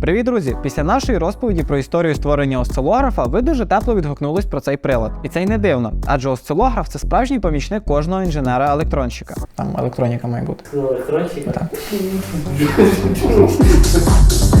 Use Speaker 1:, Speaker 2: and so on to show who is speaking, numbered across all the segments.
Speaker 1: Привіт, друзі! Після нашої розповіді про історію створення осцилографа ви дуже тепло відгукнулись про цей прилад. І це й не дивно, адже осцилограф це справжній помічник кожного інженера-електронщика. Там електроніка має бути.
Speaker 2: Ну, електрончик.
Speaker 1: Так.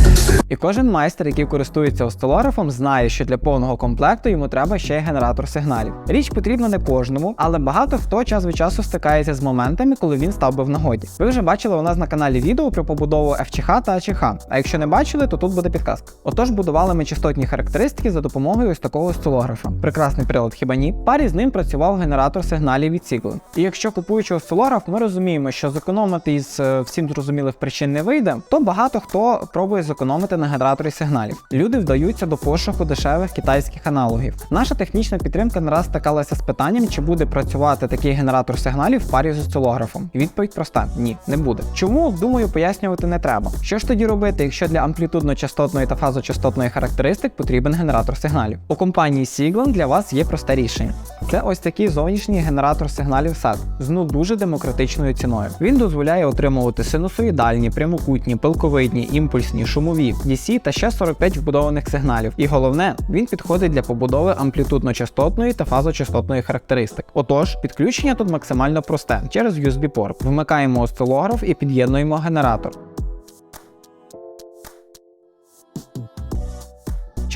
Speaker 1: І кожен майстер, який користується осцилографом, знає, що для повного комплекту йому треба ще й генератор сигналів. Річ потрібна не кожному, але багато хто час від часу стикається з моментами, коли він став би в нагоді. Ви вже бачили у нас на каналі відео про побудову FCH та АЧХ. А якщо не бачили, то тут буде підказка. Отож, будували ми частотні характеристики за допомогою ось такого осцилографа. Прекрасний прилад, хіба ні? Парі з ним працював генератор сигналів від Сіглен. І якщо купуючи осцилограф, ми розуміємо, що зекономити із е, всім зрозумілих причин не вийде, то багато хто пробує зекономити на генераторі сигналів. Люди вдаються до пошуку дешевих китайських аналогів. Наша технічна підтримка не раз стикалася з питанням, чи буде працювати такий генератор сигналів в парі з осцилографом. Відповідь проста: ні, не буде. Чому думаю, пояснювати не треба. Що ж тоді робити, якщо для амплітудно-частотної та фазочастотної характеристик потрібен генератор сигналів? У компанії Siglent для вас є просте рішення. Це ось такий зовнішній генератор сигналів SAT з ну дуже демократичною ціною. Він дозволяє отримувати синусоїдальні, прямокутні, пилковидні, імпульсні, шумові, DC та ще 45 вбудованих сигналів. І головне, він підходить для побудови амплітудно-частотної та фазочастотної характеристик. Отож, підключення тут максимально просте через USB-порт. Вмикаємо осцилограф і під'єднуємо генератор.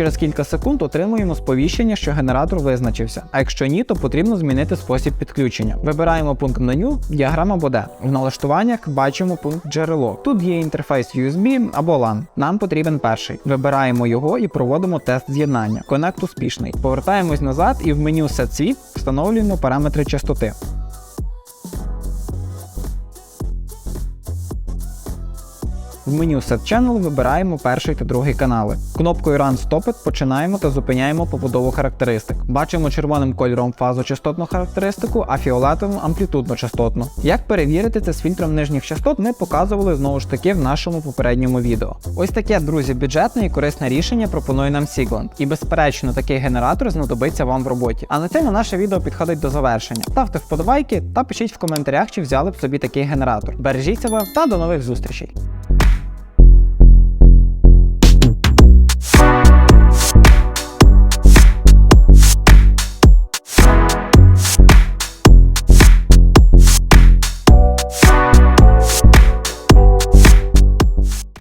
Speaker 1: Через кілька секунд отримуємо сповіщення, що генератор визначився. А якщо ні, то потрібно змінити спосіб підключення. Вибираємо пункт меню, діаграма буде. В налаштуваннях бачимо пункт джерело. Тут є інтерфейс USB або LAN. Нам потрібен перший. Вибираємо його і проводимо тест з'єднання. Конект успішний. Повертаємось назад і в меню Set Switch встановлюємо параметри частоти. В меню Set Channel вибираємо перший та другий канали. Кнопкою Run Stop починаємо та зупиняємо побудову характеристик. Бачимо червоним кольором фазочастотну характеристику, а фіолетовим амплітудно частотну. Як перевірити це з фільтром нижніх частот, ми показували знову ж таки в нашому попередньому відео. Ось таке, друзі, бюджетне і корисне рішення пропонує нам Siglent. І безперечно, такий генератор знадобиться вам в роботі. А на цьому наше відео підходить до завершення. Ставте вподобайки та пишіть в коментарях, чи взяли б собі такий генератор. Бережіть себе та до нових зустрічей!